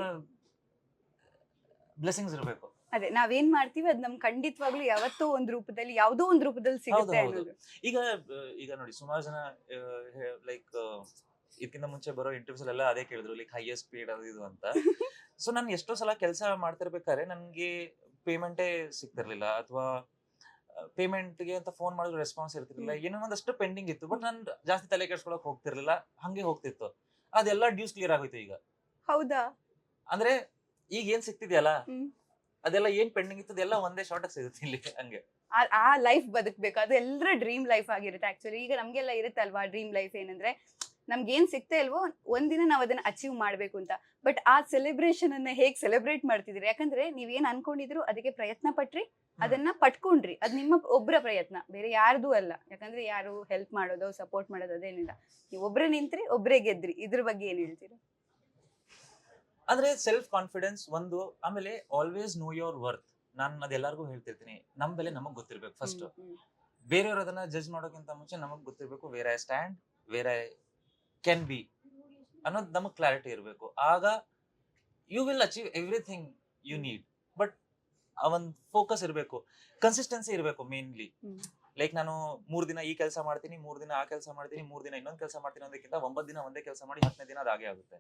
S2: blessings ಇರಬೇಕು.
S1: ಅದೇ ನಾವೇನ್ ಮಾಡ್ತೀವಿ ಅದ್ ನಮ್ ಖಂಡಿತವಾಗ್ಲೂ ಯಾವತ್ತೋ ಒಂದ್ ರೂಪದಲ್ಲಿ ಯಾವ್ದೋ ಒಂದ್ ರೂಪದಲ್ಲಿ ಸಿಗುತ್ತೆ
S2: ಹೌದು.
S1: ಅನ್ನೋದು.
S2: ಈಗ ಈಗ ನೋಡಿ ಸುಮಾರು ಜನ ಲೈಕ್ ಇದಕ್ಕಿಂತ ಮುಂಚೆ ಬರೋ ಇಂಟರ್ವ್ಯೂಸ್ ಎಲ್ಲ ಅದೇ ಕೇಳಿದ್ರು ಲೈಕ್ ಹೈಯೆಸ್ಟ್ ಪೇಡ್ ಅದು ಇದು ಅಂತ. ಸೊ ನಾನು ಎಷ್ಟೋ ಸಲ ಕೆಲಸ ಮಾಡ್ತಿರ್ಬೇಕಾದ್ರೆ ನನಗೆ ಪೇಮೆಂಟೇ ಸಿಗ್ತಿರ್ಲಿಲ್ಲ ಅಥವಾ ಪೇಮೆಂಟ್ಗೆ ಅಂತ ಫೋನ್ ಮಾಡಿದ್ರು ರೆಸ್ಪಾನ್ಸ್ ಇರ್ತಿರ್ಲಿಲ್ಲ. ಏನೋ ಒಂದಷ್ಟು ಪೆಂಡಿಂಗ್ ಇತ್ತು ಬಟ್ ನಾನು ಜಾಸ್ತಿ ತಲೆ ಕೆಡ್ಸ್ಕೊಳಕ್ ಹೋಗ್ತಿರ್ಲಿಲ್ಲ ಹಂಗೆ ಹೋಗ್ತಿತ್ತು. ಅದೆಲ್ಲ ಡ್ಯೂಸ್ ಕ್ಲಿಯರ್ ಆಗೋಯ್ತು ಈಗ.
S1: ಹೌದಾ?
S2: ಅಂದ್ರೆ ಈಗ ಏನ್
S1: ಸಿಕ್ತಿದ್ಯಲ್ಲ.
S2: ಅದೆಲ್ಲ ಏನ್ ಪೆಂಡಿಂಗ್ ಇತ್ತು ಅದೆಲ್ಲ ಒಂದೇ ಶಾರ್ಟ್ ಸಿಗುತ್ತೆ ಇಲ್ಲಿ ಹಂಗೆ.
S1: ಆ- ಆ ಲೈಫ್ ಬದುಕ್ಬೇಕು. ಅದು ಎಲ್ಲರ ಡ್ರೀಮ್ ಲೈಫ್ ಆಗಿರುತ್ತೆ ಆಕ್ಚುಲಿ ಈಗ ನಮ್ಗೆಲ್ಲ ಇರುತ್ತಲ್ವಾ ಡ್ರೀಮ್ ಲೈಫ್ ಏನಂದ್ರೆ ನಮ್ಗೆ ಏನ್ ಸಿಗ್ತಾ ಇಲ್ವೋ ಒಂದಿನ ನಾವ್ ಅದನ್ನ ಅಚೀವ್ ಮಾಡ್ಬೇಕು ಅಂತ. ಬಟ್ ಆ ಸೆಲೆಬ್ರೇಷನ್ ಅನ್ನ ಹೇಗ್ ಸೆಲೆಬ್ರೇಟ್ ಮಾಡ್ತಿದ್ರಿ ಯಾಕಂದ್ರೆ ನೀವೇನ್ ಅನ್ಕೊಂಡಿದ್ರು ಅದಕ್ಕೆ ಪ್ರಯತ್ನ ಪಟ್ರಿ ಅದನ್ನ ಪಟ್ಕೊಂಡ್ರಿ. ಅದ್ ನಿಮ್ಮ ಒಬ್ಬರ ಪ್ರಯತ್ನ ಬೇರೆ ಯಾರ್ದು ಅಲ್ಲ. ಯಾಕಂದ್ರೆ ಯಾರು ಹೆಲ್ಪ್ ಮಾಡೋದು ಸಪೋರ್ಟ್ ಮಾಡೋದು ಅದೇನಿಲ್ಲ. ನೀವು ಒಬ್ರೇ ನಿಂತ್ರಿ ಒಬ್ರೇ ಗೆದ್ರಿ. ಇದ್ರ ಬಗ್ಗೆ ಏನ್ ಹೇಳ್ತೀರಾ?
S2: ಅಂದ್ರೆ ಸೆಲ್ಫ್ ಕಾನ್ಫಿಡೆನ್ಸ್ ಒಂದು ಆಮೇಲೆ ಆಲ್ವೇಸ್ ನೋ ಯೋರ್ ವರ್ತ್ ನಾನು ಅದೆಲ್ಲರಿಗೂ ಹೇಳ್ತಿರ್ತೀನಿ. ನಮ್ ಬೆಲೆ ನಮಗ್ ಗೊತ್ತಿರ್ಬೇಕು ಫಸ್ಟ್. ಬೇರೆಯವ್ರು ಅದನ್ನ ಜಡ್ಜ್ ಮಾಡೋಕ್ಕಿಂತ ಮುಂಚೆ ನಮಗ್ ಗೊತ್ತಿರ್ಬೇಕು where I stand where I can be ಅನ್ನೋದು ನಮಗೆ ಕ್ಲಾರಿಟಿ ಇರಬೇಕು. ಆಗ you will achieve everything you need but ಆ ಒಂದು ಫೋಕಸ್ ಇರಬೇಕು. ಕನ್ಸಿಸ್ಟೆನ್ಸಿ ಇರಬೇಕು ಮೇನ್ಲಿ. ಲೈಕ್ ನಾನು ಮೂರ್ ದಿನ ಈ ಕೆಲಸ ಮಾಡ್ತೀನಿ ಮೂರ್ ದಿನ ಆ ಕೆಲಸ ಮಾಡ್ತೀನಿ ಮೂರ್ ದಿನ ಇನ್ನೊಂದು ಕೆಲಸ ಮಾಡ್ತೀನಿ ಅನ್ನೋದಕ್ಕಿಂತ ಒಂಬತ್ತು ದಿನ ಒಂದೇ ಕೆಲಸ ಮಾಡಿ ಹತ್ತನೇ ದಿನ ಅದಾಗೆ ಆಗುತ್ತೆ.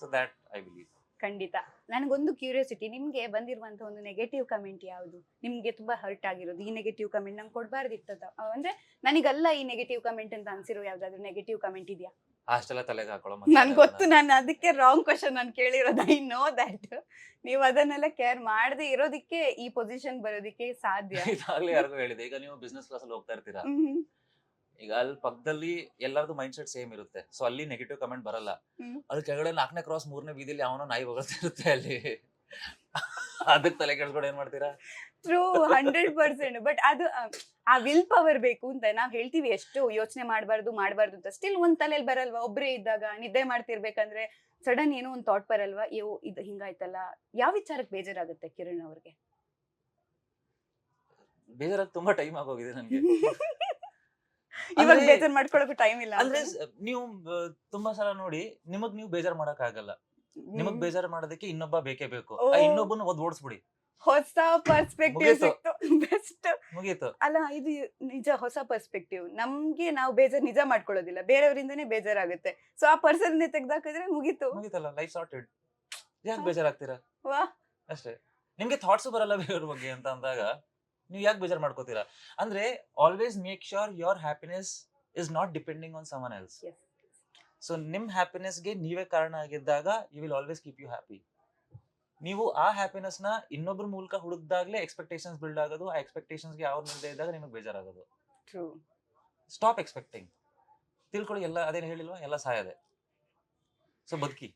S2: ಸೊ ದ್ಯಾಟ್ ಐ ಬಿಲೀವ್
S1: ಖಂಡಿತ. ನನಗೊಂದು ಕ್ಯೂರಿಯಾಸಿಟಿ ನಿಮ್ಗೆ ಬಂದಿರುವಂತ ಒಂದು ನೆಗೆಟಿವ್ ಕಮೆಂಟ್ ಯಾವುದು? ನಿಮ್ಗೆ ತುಂಬಾ ಹರ್ಟ್ ಆಗಿರೋದು ಈ ನೆಗೆಟಿವ್ ಕಮೆಂಟ್ ನಂಗೆ ಕೊಡಬಾರ್ದಿತ್ತದ. ಅಂದ್ರೆ ನನಗಲ್ಲ ಈ ನೆಗೆಟಿವ್ ಕಮೆಂಟ್ ಅಂತ ಅನ್ಸಿರೋ ಯಾವ್ದಾದ್ರು ನೆಗೆಟಿವ್ ಕಮೆಂಟ್ ಇದೆಯಾ?
S2: ಅಷ್ಟೆಲ್ಲ ತಲೆಗೆ ಹಾಕೊಳ್ಳೋ
S1: ನನ್ ಗೊತ್ತು ನಾನು ಅದಕ್ಕೆ ರಾಂಗ್ ಕ್ವಶನ್ ನಾನು ಕೇಳಿರೋದು. ಐ ನೋ ದಟ್ ನೀವು ಅದನ್ನೆಲ್ಲ ಕೇರ್ ಮಾಡದೆ ಇರೋದಕ್ಕೆ ಈ ಪೊಸಿಷನ್ ಬರೋದಕ್ಕೆ ಸಾಧ್ಯ.
S2: ಯಾರಿಗೂ ಹೇಳಿದೆ. ಈಗ ನೀವು ಬಿಸ್ನೆಸ್ ಕ್ಲಾಸ್ ಅಲ್ಲಿ ಹೋಗ್ತಾ ಇರ್ತೀರಾ. ಈಗ ಅಲ್ಲಿ ಪಕ್ಕದಲ್ಲಿ ಎಲ್ಲರದು ಮೈಂಡ್ ಸೆಟ್ ಸೇಮ್ ಇರುತ್ತೆ. ಸೊ ಅಲ್ಲಿ ನೆಗೆಟಿವ್ ಕಮೆಂಟ್ ಬರಲ್ಲ. ಅದ್ರ ಕೆಳಗಡೆ ನಾಲ್ಕನೇ ಕ್ರಾಸ್ ಮೂರನೇ ಬೀದಿಲಿ ಅವನೋ ನಾಯಿ ಬಗಳ್ತಾ ಇರುತ್ತೆ ಅಲ್ಲಿ. ಅದಕ್ಕೆ ತಲೆ ಕೆಡ್ಸ್ಕೊಂಡು ಏನ್ ಮಾಡ್ತೀರಾ?
S1: ಟ್ರೂ ಹಂಡ್ರೆಡ್ ಪರ್ಸೆಂಟ್ ಬಟ್ ಅದು ಆ, ಆ ವಿಲ್ ಪವರ್ ಬೇಕು ಅಂತ ನಾವ್ ಹೇಳ್ತೀವಿ ಎಷ್ಟು ಯೋಚನೆ ಮಾಡಬಾರ್ದು ಮಾಡಬಾರ್ದು ಅಂತ. ಸ್ಟಿಲ್ ಒಂದ್ ತಲೆಯಲ್ಲಿ ಬರಲ್ವಾ? ಒಬ್ರೇ ಇದ್ದಾಗ ನಿದ್ದೆ ಮಾಡ್ತಿರ್ಬೇಕಂದ್ರೆ ಸಡನ್ ಏನೋ ಒಂದ್ ಥಾಟ್ ಬರಲ್ವಾ? ಅಯ್ಯೋ ಇದು ಹಿಂಗಾಯ್ತಲ್ಲ. ಯಾವ ವಿಚಾರಕ್ಕೆ ಬೇಜಾರಾಗುತ್ತೆ ಕಿರಣ್ ಅವ್ರಿಗೆ?
S2: ಬೇಜಾರಾಗಿ ತುಂಬಾ ಟೈಮ್ ಆಗೋಗಿದೆ ನನ್ಗೆ.
S1: ಇವಾಗ ಬೇಜಾರ್ ಮಾಡ್ಕೊಳ್ಳೋಕೆ ಟೈಮ್ ಇಲ್ಲ
S2: ಅಂದ್ರೆ. ನೀವು ತುಂಬಾ ಸಲ ನೋಡಿ ನಿಮಗ್ ನೀವು ಬೇಜಾರ್ ಮಾಡಕ್ ಆಗಲ್ಲ ನಿಮಗ್ ಬೇಜಾರ್ ಮಾಡೋದಕ್ಕೆ ಇನ್ನೊಬ್ಬ ಬೇಕೇ ಬೇಕು. ಆ. ಇನ್ನೊಬ್ಬನ ಒದ್ ಓಡಿಸ್ಬಿಡಿ.
S1: ಹೊಸ ಪರ್ಸ್ಪೆಕ್ಟಿವ್ ಸಿಕ್ತು. ಬೆಸ್ಟ್
S2: ಮುಗೀತು.
S1: ಅಲ್ಲ ಇದು ನಿಜ ಹೊಸ ಪರ್ಸ್ಪೆಕ್ಟಿವ್ ನಮ್ಗೆ ನಾವು ಬೇಜಾರ್ ನಿಜ ಮಾಡ್ಕೊಳ್ಳೋದಿಲ್ಲ. ಬೇರೆಯವರಿಂದನೇ ಬೇಜಾರಾಗುತ್ತೆ. ಸೊ ಆ ಪರ್ಸನ್ ತೆಗ್ದಾಕಿದ್ರೆ ಮುಗೀತು.
S2: ಮುಗೀತಲ್ಲ ಲೈಫ್ ಸಾರ್ಟೆಡ್ ಯಾಕೆ
S1: ಬೇಜಾರ್
S2: ಬೇಜಾರಾಗ್ತೀರಾ?
S1: ವಾ
S2: ಅಷ್ಟೇ. ನಿಮ್ಗೆ ಥಾಟ್ಸ್ ಬರಲ್ಲ ಬೇರೆಯವ್ರ ಬಗ್ಗೆ ಅಂತ ಅಂದಾಗ ನೀವು ಯಾಕೆ ಬೇಜಾರ್ ಮಾಡ್ಕೋತೀರಾ? ಅಂದ್ರೆ always make sure your happiness is not depending on someone else. So ನಿಮ್ ಹ್ಯಾಪಿನೆಸ್ಗೆ ನೀವೇ ಕಾರಣ ಆಗಿದ್ದಾಗ you will always keep you happy ನೀವು ಆ ಹ್ಯಾಪಿನೆಸ್ನ ಇನ್ನೊಬ್ಬರ ಮೂಲಕ ಹುಡುಕ್ದಾಗ್ಲೇ ಎಕ್ಸ್ಪೆಕ್ಟೇಷನ್ಸ್ ಬಿಲ್ಡ್ ಆಗೋದು ಆ ಎಕ್ಸ್ಪೆಕ್ಟೇಷನ್ಸ್ಗೆ ಗೆ ಅವ್ರ ಮುಂದೆ ಇದ್ದಾಗ ನಿಮಗೆ ಬೇಜಾರಾಗೋದು. ಸ್ಟಾಪ್ ಎಕ್ಸ್ಪೆಕ್ಟಿಂಗ್ ತಿಳ್ಕೊಳ್ಳಿ ಎಲ್ಲ ಅದೇನು ಹೇಳಿಲ್ವಾ? ಎಲ್ಲ ಸಾಯದೆ. ಸೊ ಬದುಕಿ.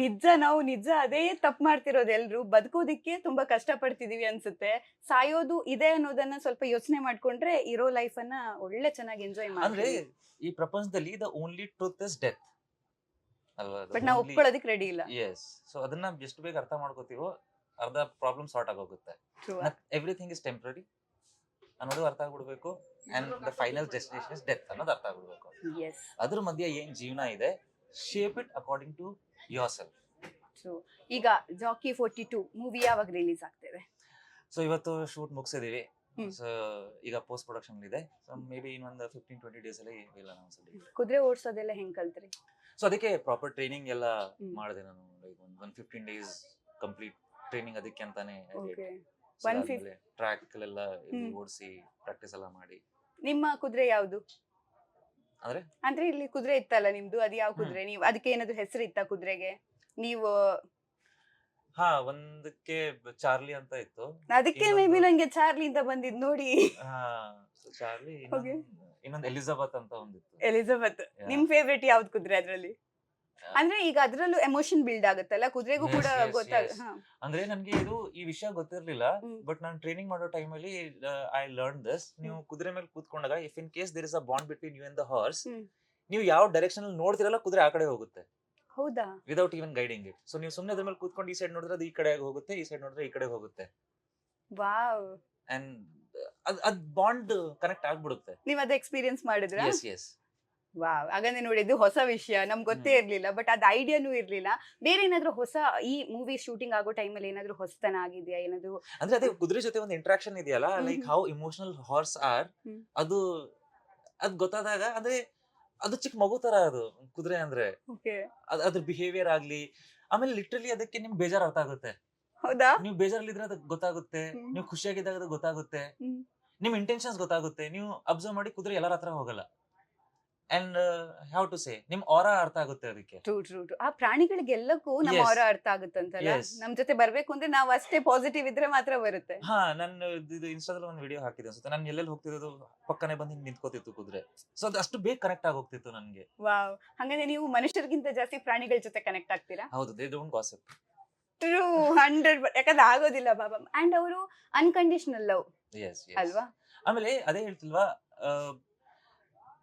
S1: ನಿಜ ನಾವು ನಿಜ. ಅದೇ ತಪ್ಪು ಮಾಡ್ತಿರೋದು ಎಲ್ರು. ಬದುಕೋದಿಕ್ಕೆ ತುಂಬಾ ಕಷ್ಟ ಪಡ್ತಿದೀವಿ ಅನ್ಸುತ್ತೆ. ಸಾಯೋದು ಇದೆ ಅನ್ನೋದನ್ನ ಸ್ವಲ್ಪ ಯೋಚನೆ ಮಾಡ್ಕೊಂಡ್ರೆ ಇರೋ ಲೈಫ್ ಅನ್ನ ಒಳ್ಳೆ ಚೆನ್ನಾಗಿ ಎಂಜಾಯ್
S2: ಅಂದ್ರೆ
S1: ಮಾಡ್ತೀವಿ
S2: ಈ ಪ್ರಪಂಚದಲ್ಲಿ the only truth is death ಅಲ್ವಾ?
S1: ಬಟ್ ನಾವು ಒಪ್ಕೊಳ್ಳೋದಕ್ಕೆ ರೆಡಿ ಇಲ್ಲ.
S2: ಎಸ್ ಸೊ ಅದನ್ನ ಎಷ್ಟು ಬೇಗ ಅರ್ಥ ಮಾಡ್ಕೋತೀವೋ ಅರ್ಧ ಪ್ರಾಬ್ಲಮ್ ಸಾರ್ಟ್ ಆಗೋಗುತ್ತೆ. ಎವ್ರಿಥಿಂಗ್ ಇಸ್ ಟೆಂಪ್ರರಿ ಅನ್ನೋದು ಅರ್ಥ ಆಗ್ಬಿಡ್ಬೇಕು. And the final destination is death ಅನ್ನೋದು ಅರ್ಥ ಆಗ್ಬಿಡ್ಬೇಕು.
S1: Yes,
S2: ಅದ್ರ ಮಧ್ಯೆ ಏನ್ ಜೀವನ ಇದೆ? Shape it according to your
S1: yourself so Jockey forty two movie ಯಾವಾಗ ರಿಲೀಸ್ ಆಗ್ತಿದೆ?
S2: ಸೊ ಇವತ್ತು ಶೂಟ್ ಮುಗಿಸಿದೀವಿ. ಸೊ ಈಗ ಪೋಸ್ಟ್ ಪ್ರೊಡಕ್ಷನ್ ಇದೆ. ಸೊ ಮೇ ಬಿ ಇನ್ನೊಂದು ಫಿಫ್ಟೀನ್ ಟ್ವೆಂಟಿ ಡೇಸ್ ಅಲ್ಲಿ ಇಲ್ಲ ನಾವು
S1: ಕುದುರೆ ಓಡಿಸೋದೆಲ್ಲ ಹೆಂಗ್ ಕಲ್ತ್ರಿ?
S2: ಸೊ ಅದಕ್ಕೆ ಪ್ರಾಪರ್ ಟ್ರೈನಿಂಗ್ ಎಲ್ಲ. ಮಾಡಿದೆ ನಾನು. ಲೈಕ್ ಒಂದು one fifteen days complete training ಅದಕ್ಕೆ ಅಂತಾನೆ
S1: ಓಕೆ 150
S2: ಟ್ರ್ಯಾಕ್
S1: ಎಲ್ಲ.
S2: ಓಡಿಸಿ ಪ್ರಾಕ್ಟೀಸ್ ಎಲ್ಲ ಮಾಡಿ.
S1: ನಿಮ್ಮ ಕುದುರೆ ಯಾವ್ದು?
S2: ಅಂದ್ರೆ?
S1: ಅಂದ್ರೆ ಇಲ್ಲಿ ಕುದುರೆ ಇತ್ತಲ್ಲ ನಿಮ್ದು? ಅದು ಯಾವ ಕುದುರೆ? ನೀವು ಅದಕ್ಕೆ ಏನಾದ್ರು ಹೆಸರು ಇತ್ತ ಕುದುರೆಗೆ? ನೀವು
S2: ಹಾ ಒಂದಕ್ಕೆ ಚಾರ್ಲಿ ಅಂತ ಇತ್ತು.
S1: ಅದಕ್ಕೆ ಮೇ ಬಿ
S2: ಇನ್ನೊಂದು-
S1: ನಂಗೆ ಚಾರ್ಲಿ ಅಂತ ಬಂದಿದ್ ನೋಡಿ.
S2: ಹಾ ಚಾರ್ಲಿ
S1: Okay.
S2: ಇನ್ನೊಂದು ಎಲಿಜಬೆತ್ ಅಂತ ಒಂದಿತ್ತು.
S1: ಎಲಿಜಬೆತ್.
S2: Yeah.
S1: ನಿಮ್ ಫೇವ್ರೆಟ್ ಯಾವ್ದು ಕುದುರೆ ಅದ್ರಲ್ಲಿ? ಅಂದ್ರೆ ಈಗ ಅದ್ರಲ್ಲೂ ಎಮೋಷನ್ ಬಿಲ್ಡ್ ಆಗುತ್ತಲ್ಲ? ಕುದುರೆಗೂ ಕೂಡ ಗೊತ್ತಾಗ
S2: ಅಂದ್ರೆ ನನ್ಗೆ ಇದು ಈ ವಿಷಯ ಗೊತ್ತಿರ್ಲಿಲ್ಲ ಬಟ್ ನಾನು ಟ್ರೈನಿಂಗ್ ಮಾಡೋ ಟೈಮ್ ಅಲ್ಲಿ ಐ ಲರ್ನ್ ದಿಸ್ ನೀವು ಕುದುರೆ ಮೇಲೆ ಕೂತ್ಕೊಂಡಾಗ if in case there is a bond between you and the horse. ನೀವು ಯಾವ ಡೈರೆಕ್ಷನ್ ಅಲ್ಲಿ ನೋಡ್ತಿರಲ್ಲ ಕುದುರೆ ಆ ಕಡೆ ಹೋಗುತ್ತೆ.
S1: ಹೌದಾ?
S2: Without even guiding it so ನೀವು ಸುಮ್ಮನೆ ಅದ್ರ ಮೇಲೆ ಕೂತ್ಕೊಂಡು ಈ ಸೈಡ್ ನೋಡಿದ್ರೆ ಅದು ಈ ಕಡೆ ಹೋಗುತ್ತೆ ಈ ಸೈಡ್ ನೋಡಿದ್ರೆ ಈ ಕಡೆ ಹೋಗುತ್ತೆ.
S1: ವಾವ್.
S2: ಅಂಡ್ ಅದ್ ಅದ್ ಬಾಂಡ್ ಕನೆಕ್ಟ್ ಆಗ್ಬಿಡುತ್ತೆ.
S1: ನೀವು ಅದ ಎಕ್ಸ್ಪೀರಿಯನ್ಸ್ ಮಾಡಿದ್ರೆ?
S2: Yes yes
S1: wow. ಹಾಗಂದ್ರೆ ನೋಡಿ ಇದು ಹೊಸ ವಿಷಯ. ನಮ್ಗೆ ಗೊತ್ತೇ. ಇರ್ಲಿಲ್ಲ ಬಟ್ ಅದ್ ಐಡಿಯಾನೂ ಇರ್ಲಿಲ್ಲ. ಬೇರೆ ಏನಾದ್ರು ಹೊಸ ಈ ಮೂವಿ ಶೂಟಿಂಗ್ ಆಗೋ ಟೈಮಲ್ಲಿ ಏನಾದ್ರು ಹೊಸತನ ಆಗಿದ್ಯಾ? ಏನಾದ್ರು
S2: ಅಂದ್ರೆ ಅದೇ ಕುದುರೆ ಜೊತೆ ಒಂದು ಇಂಟ್ರಾಕ್ಷನ್ ಇದೆಯಲ್ಲ like how emotional horse are. ಅದು ಅದ್ ಗೊತ್ತಾದಾಗ ಅಂದ್ರೆ ಅದು ಚಿಕ್ಕ ಮಗು ತರ ಅದು ಕುದುರೆ ಅಂದ್ರೆ. ಅದ್ರ ಬಿಹೇವಿಯರ್ ಆಗ್ಲಿ ಆಮೇಲೆ ಲಿಟ್ರಲಿ ಅದಕ್ಕೆ ನಿಮ್ ಬೇಜಾರ್ ಅರ್ಥ ಆಗುತ್ತೆ.
S1: ಹೌದಾ?
S2: ನೀವು ಬೇಜಾರಲ್ಲಿದ್ರೆ ಅದಕ್ಕೆ ಗೊತ್ತಾಗುತ್ತೆ. ನೀವು ಖುಷಿಯಾಗಿದ್ದಾಗ ಅದು ಗೊತ್ತಾಗುತ್ತೆ. ನಿಮ್ ಇಂಟೆನ್ಷನ್ಸ್ ಗೊತ್ತಾಗುತ್ತೆ. ನೀವು ಅಬ್ಸರ್ವ್ ಮಾಡಿ ಕುದುರೆ ಎಲ್ಲರ ಹತ್ರ ಹೋಗಲ್ಲ. ಅಂಡ್ ಹೌ ಟು ಸೇ ನಿಮ್ ಆರ ಅರ್ಥ ಆಗುತ್ತೆ ಅದಕ್ಕೆ.
S1: ಟ್ರೂ ಟ್ರೂ ಟ್ರೂ ಆ ಪ್ರಾಣಿಗಳಿಗೆಲ್ಲಕ್ಕೂ ನಮ್ಮ
S2: Yes.
S1: ಅವರ ಅರ್ಥ ಆಗುತ್ತಂತಲ್ಲ?
S2: Yes.
S1: ನಮ್ ಜೊತೆ ಬರ್ಬೇಕು ಅಂದ್ರೆ ನಾವು ಅಷ್ಟೇ ಪಾಸಿಟಿವ್ ಇದ್ರೆ ಮಾತ್ರ ಬರುತ್ತೆ.
S2: ಹಾ ನಾನು ಇದು ಇನ್ಸ್ಟಾದಲ್ಲಿ ಒಂದು ವಿಡಿಯೋ ಹಾಕಿದೆ ಅನ್ಸುತ್ತೆ. ನಾನು ಎಲ್ಲೆಲ್ಲಿ ಹೋಗ್ತಿರೋದು ಪಕ್ಕನೆ ಬಂದು ಹಿಂಗ್ ನಿಂತ್ಕೋತಿತ್ತು ಕುದುರೆ. ಸೊ ಅದು ಅಷ್ಟು ಬೇಗ ಕನೆಕ್ಟ್ ಆಗೋಗ್ತಿತ್ತು ನನ್ಗೆ.
S1: ವಾವ್ ಹಂಗಂದ್ರೆ ನೀವು ಮನುಷ್ಯರಿಗಿಂತ ಜಾಸ್ತಿ ಪ್ರಾಣಿಗಳ ಜೊತೆ ಕನೆಕ್ಟ್ ಆಗ್ತೀರಾ?
S2: ಹೌದು they don't gossip
S1: true hundred ಯಾಕಂದ್ರೆ ಆಗೋದಿಲ್ಲ ಬಾಬಾ ಅಂಡ್ ಅವರು ಅನ್ಕಂಡೀಷನಲ್ ಲವ್
S2: ಎಸ್
S1: ಅಲ್ವಾ?
S2: ಆಮೇಲೆ ಅದೇ ಹೇಳ್ತಿಲ್ವಾ ಆ,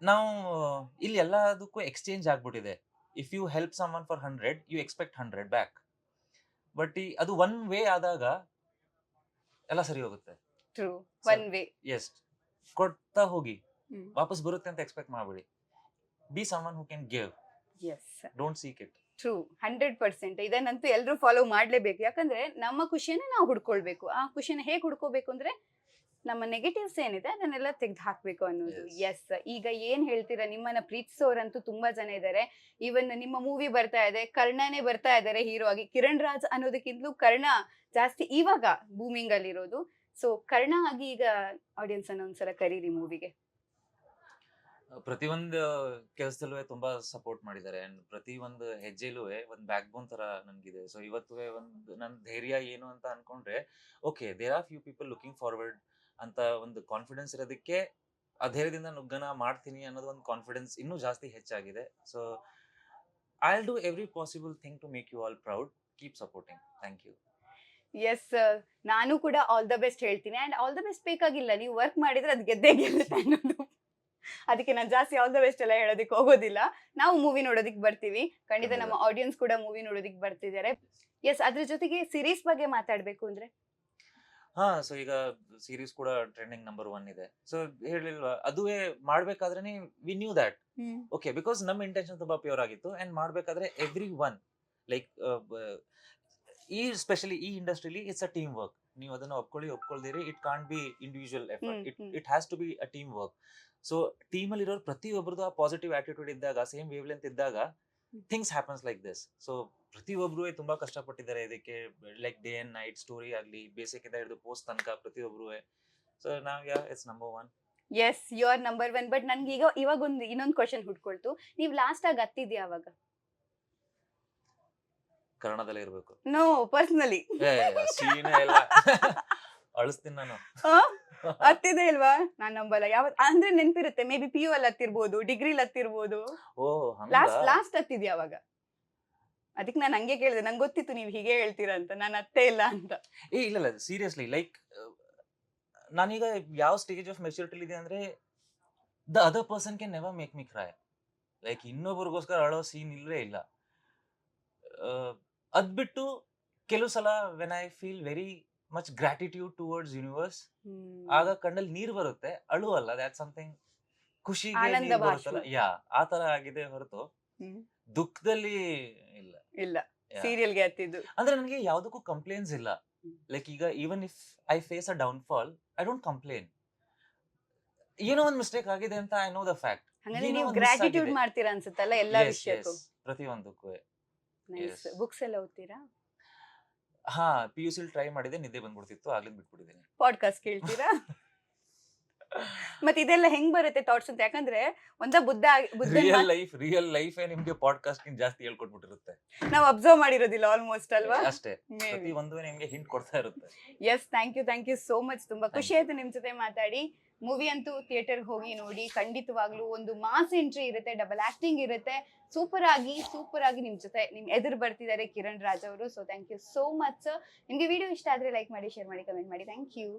S2: ನಾವು ಇಲ್ಲಿ ಎಲ್ಲದಕ್ಕೂ ಎಕ್ಸ್ಚೇಂಜ್ ಆಗ್ಬಿಟ್ಟಿದೆ. If you help someone for hundred you expect hundred back but ಈ ಅದು ಒನ್ ವೇ ಆದಾಗ ಎಲ್ಲ ಸರಿ ಹೋಗುತ್ತೆ.
S1: ಟ್ರೂ ಒನ್ ವೇ
S2: ಎಸ್ ಕೊಡ್ತಾ ಹೋಗಿ. ವಾಪಸ್ ಬರುತ್ತೆ ಅಂತ ಎಕ್ಸ್ಪೆಕ್ಟ್ ಮಾಡಬೇಡಿ. Be someone who can give
S1: yes
S2: don't seek it
S1: true hundred percent ಇದನ್ನಂತೂ ಎಲ್ಲರೂ ಫಾಲೋ ಮಾಡಲೇಬೇಕು. ಯಾಕಂದ್ರೆ ನಮ್ಮ ಖುಷಿಯನ್ನ ನಾವು ಹುಡ್ಕೊಳ್ಬೇಕು. ಆ ಖುಷಿನ ಹೇಗೆ ಹುಡ್ಕೋಬೇಕು ಅಂದ್ರೆ ನಮ್ಮ ನೆಗೆಟಿವ್ಸ್ ಏನಿದೆ ಅದನ್ನೆಲ್ಲ ತೆಗೆದು ಹಾಕ್ಬೇಕು ಅನ್ನೋದು ಎಸ್ ಈಗ ಏನ್ ಹೇಳ್ತೀರಾ? ನಿಮ್ಮನ್ನ ಪ್ರೀತಿಸೋರಂತೂ ತುಂಬಾ ಜನ ಇದ್ದಾರೆ ಈವನ್ ನಿಮ್ಮ ಮೂವಿ ಬರ್ತಾ ಇದೆ ಕರ್ಣನೇ ಬರ್ತಾ ಇದ್ದಾರೆ ಹೀರೋ ಆಗಿ. ಕಿರಣ್ ರಾಜ್ ಅನ್ನೋದಕ್ಕಿಂತಲೂ ಕರ್ಣ ಜಾಸ್ತಿ ಇವಾಗ ಬೂಮಿಂಗ್ ಅಲ್ಲಿ ಇರೋದು. ಸೊ ಕರ್ಣ ಆಗಿ ಈಗ ಆಡಿಯನ್ಸ್ ಅನ್ನ ಒಂದ್ಸಲ ಕರೀರಿ ಮೂವಿಗೆ
S2: ಪ್ರತಿಯೊಂದು ಕೆಲಸದಲ್ಲೂ ತುಂಬಾ ಸಪೋರ್ಟ್ ಮಾಡಿದ್ದಾರೆ. ಅಂಡ್ ಪ್ರತಿ ಒಂದು ಹೆಜ್ಜೆಲೂ ಒಂದ್ ಬ್ಯಾಕ್ ಬೋನ್ ತರ ನನ್ಗಿದೆ. ಸೊ ಇವತ್ತು ಒಂದು ನನ್ನ ಧೈರ್ಯ ಏನು ಅಂತ ಅನ್ಕೊಂಡ್ರೆ okay there are few people looking forward ಅಂತ ಒಂದು ಕಾನ್ಫಿಡೆನ್ಸ್ ಇರೋದಕ್ಕೆ ಅಧೈರ್ಯದಿಂದ ಧೈರ್ಯದಿಂದ ನುಗ್ಗನ ಮಾಡ್ತೀನಿ ಅನ್ನೋದು ಒಂದು ಕಾನ್ಫಿಡೆನ್ಸ್ ಇನ್ನೂ ಜಾಸ್ತಿ ಹೆಚ್ಚಾಗಿದೆ. So I do every possible thing to make you all proud keep supporting thank you
S1: yes ನಾನು ಕೂಡ ಆಲ್ ದ ಬೆಸ್ಟ್ ಹೇಳ್ತೀನಿ. ಆ್ಯಂಡ್ ಆಲ್ ದ ಬೆಸ್ಟ್ ಬೇಕಾಗಿಲ್ಲ. ನೀವು ವರ್ಕ್ ಮಾಡಿದ್ರೆ ಅದು ಗೆದ್ದೇ ಗೆಲ್ಲುತ್ತೆ ಅನ್ನೋದು. ಅದಕ್ಕೆ ನಾನು ಜಾಸ್ತಿ ಆಲ್ ದ ಬೆಸ್ಟ್ ಎಲ್ಲ ಹೇಳೋದಕ್ಕೆ ಹೋಗೋದಿಲ್ಲ. ನಾವು ಮೂವಿ ನೋಡೋದಕ್ಕೆ ಬರ್ತೀವಿ. ಖಂಡಿತ ನಮ್ಮ ಆಡಿಯನ್ಸ್ ಕೂಡ ಮೂವಿ ನೋಡೋದಕ್ಕೆ ಬರ್ತಿದ್ದಾರೆ. ಎಸ್ ಅದ್ರ ಜೊತೆಗೆ ಸಿರೀಸ್ ಬಗ್ಗೆ ಮಾತಾಡಬೇಕು ಅಂದ್ರೆ?
S2: ಹಾ ಸೊ ಈಗ ಸೀರೀಸ್ ಕೂಡ ಟ್ರೆಂಡಿಂಗ್ ನಂಬರ್ ಒನ್ ಇದೆ. ಸೊ ಹೇಳಿಲ್ವಾ ಅದುವೇ ಮಾಡ್ಬೇಕಾದ್ರೆ we knew that okay because ನಮ್ಮ ಇಂಟೆನ್ಷನ್ ತುಂಬಾ ಪ್ಯೂರ್ ಆಗಿತ್ತು ಅಂಡ್ ಮಾಡ್ಬೇಕಾದ್ರೆ ಎವ್ರಿ ಒನ್ ಲೈಕ್ ಈ ಸ್ಪೆಷಲಿ ಈ ಇಂಡಸ್ಟ್ರಿಲಿ ಇಟ್ಸ್ ಅ ಟೀಮ್ ವರ್ಕ್ ನೀವು ಅದನ್ನ ಒಪ್ಕೊಳ್ಳಿ ಒಪ್ಕೊಳ್ದಿರಿ it can't be individual effort it has to be a team work so team ಅಲ್ಲಿ ಇರೋರು ಪ್ರತಿಯೊಬ್ಬರದು ಆ ಪಾಸಿಟಿವ್ ಆಟಿಟ್ಯೂಡ್ ಇದ್ದಾಗ ಸೇಮ್ ವೇವ್ ಲೆಂತ್ ಇದ್ದಾಗ. Things happens like this so ಪ್ರತಿಯೊಬ್ರು ತುಂಬಾ ಕಷ್ಟಪಟ್ಟಿದ್ದಾರೆ ಇದಕ್ಕೆ like day and night story ಆಗಲಿ ಬೇಸಿಕ್ ಹಿಡಿದು ಪೋಸ್ಟ್ ತನಕ ಪ್ರತಿಯೊಬ್ರು ಸೊ ನಾವು yeah it's number one
S1: yes you are number one but ನನ್ಗೆ ಈಗ ಇವಾಗ ಒಂದು ಇನ್ನೊಂದು ಕ್ವಶನ್ ಹುಡ್ಕೊಳ್ತು. ನೀವು ಲಾಸ್ಟ್ ಆಗಿ ಹತ್ತಿದ್ಯಾ ಅವಾಗ?
S2: ಕನ್ನಡದಲ್ಲೇ ಇರಬೇಕು.
S1: ನೋ ಪರ್ಸನಲಿ
S2: ಅಳಿಸ್ತೀನಿ ನಾನು.
S1: ಹತ್ತಿದೆ ಇಲ್ವಾ? ನಾನ್ ನಂಬಲ್ಲ. ಯಾವ ಅಂದ್ರೆ ನೆನ್ಪಿರುತ್ತೆ ಮೇ ಬಿ ಪಿ ಯು ಅಲ್ಲಿ ಹತ್ತಿರ್ಬೋದು ಡಿಗ್ರಿಲಿ ಹತ್ತಿರ್ಬೋದು.
S2: ಓ
S1: ಲಾಸ್ಟ್ ಲಾಸ್ಟ್ ಹತ್ತಿದ್ಯಾ ಅವಾಗ? ಅದಕ್ಕೆ ನಾನು ಹಂಗೆ ಕೇಳಿದೆ ನಂಗೆ ಗೊತ್ತಿತ್ತು ನೀವು ಹೀಗೆ ಹೇಳ್ತೀರಾ ಅಂತ ನಾನು ಅತ್ತೇ ಇಲ್ಲ ಅಂತ.
S2: ಏ ಇಲ್ಲ ಇಲ್ಲ ಸೀರಿಯಸ್ಲಿ ಲೈಕ್ ನಾನೀಗ ಯಾವ ಸ್ಟೇಜ್ ಆಫ್ ಮೆಚುರಿಟಿ ಇದೆ ಅಂದ್ರೆ the other person can never make me cry like ಇನ್ನೊಬ್ರಿಗೋಸ್ಕರ ಅಳೋ ಸೀನ್ ಇಲ್ಲ. ಅದ್ ಬಿಟ್ಟು ಕೆಲವು ಸಲ when I feel very much gratitude towards universe ಆಗ ಕಣ್ಣಲ್ಲಿ ನೀರು ಬರುತ್ತೆ ಅಳುವಲ್ಲ ದ್ಯಾಟ್ ಸಮಥಿಂಗ್ ಖುಷಿಗೆ ಬರುತ್ತಲ್ಲ. ಯಾ ಆ ತರ ಆಗಿದೆ ಹೊರತು ದುಃಖದಲ್ಲಿ ಇಲ್ಲ.
S1: ಇಲ್ಲ. ಸೀರಿಯಲ್ಗೆ ಹತ್ತಿದ್ದು.
S2: ಅಂದ್ರೆ ನನಗೆ ಯಾವ್ದಕ್ಕೂ ಕಂಪ್ಲೇನ್ಸ್ ಇಲ್ಲ. ಲೈಕ್ ಈಗ even if I face a downfall I don't complain ಏನೋ ಒಂದು ಮಿಸ್ಟೇಕ್ ಆಗಿದೆ ಅಂತ ಐ ನೋ ದ ಫ್ಯಾಕ್ಟ್
S1: ನೀವು ಗ್ರಾಟಿಟ್ಯೂಡ್. ಮಾಡ್ತೀರಾ ಅನ್ಸುತ್ತಲ್ಲ ಎಲ್ಲಾ ವಿಷಯಕ್ಕೂ.
S2: ಪ್ರತಿಯೊಂದಕ್ಕೂ.
S1: ಬುಕ್ಸ್ ಎಲ್ಲ ಓದ್ತೀರಾ?
S2: ಹಾ ಪಿ ಯು ಸಿಲ್ ಟ್ರೈ ಮಾಡಿದೆ ನಿದ್ದೆ ಬಂದ್ಬಿಡ್ತಿತ್ತು ಆಗ್ಲಿಂದ ಬಿಟ್ಬಿಟ್ಟಿದ್ದೀನಿ.
S1: ಪಾಡ್ಕಾಸ್ಟ್ ಕೇಳ್ತೀರಾ? ಮತ್ತೆ ಇದೆಲ್ಲ ಹೆಂಗ್ ಬರುತ್ತೆ ಥಾಟ್ಸ್ ಅಂತ? ಯಾಕಂದ್ರೆ ಒಂದ Buddha Buddha
S2: real life real life ನಿಮ್ಗೆ ಪಾಡ್ಕಾಸ್ಟ್ ಗಿಂತ ಜಾಸ್ತಿ ಹೇಳ್ಕೊಟ್ಬಿಟ್ಟಿರುತ್ತೆ.
S1: ನಾವ್ ಅಬ್ಸರ್ವ್ ಮಾಡಿರೋದಿಲ್ಲ ಆಲ್ಮೋಸ್ಟ್ ಅಲ್ವಾ?
S2: ಅಷ್ಟೇ. ಪ್ರತಿ ಒಂದು ನಿಮ್ಗೆ ಹಿಂಟ್ ಕೊಡ್ತಾ ಇರುತ್ತೆ.
S1: Yes thank you thank you so much ತುಂಬಾ ಖುಷಿ ಆಯ್ತು ನಿಮ್ ಜೊತೆ ಮಾತಾಡಿ. ಮೂವಿ ಅಂತೂ ಥಿಯೇಟರ್ ಹೋಗಿ ನೋಡಿ, ಖಂಡಿತವಾಗ್ಲೂ ಒಂದು ಮಾಸ್ ಎಂಟ್ರಿ ಇರುತ್ತೆ ಡಬಲ್ ಆಕ್ಟಿಂಗ್ ಇರುತ್ತೆ. ಸೂಪರ್ ಆಗಿ ಸೂಪರ್ ಆಗಿ ನಿಮ್ ಜೊತೆ, ನಿಮ್ ಎದುರು ಬರ್ತಿದ್ದಾರೆ ಕಿರಣ್ ರಾಜ್ ಅವರು. So thank you so much ನಿಮ್ಗೆ ವಿಡಿಯೋ ಇಷ್ಟ ಆದ್ರೆ ಲೈಕ್ ಮಾಡಿ ಶೇರ್ ಮಾಡಿ ಕಮೆಂಟ್ ಮಾಡಿ. Thank you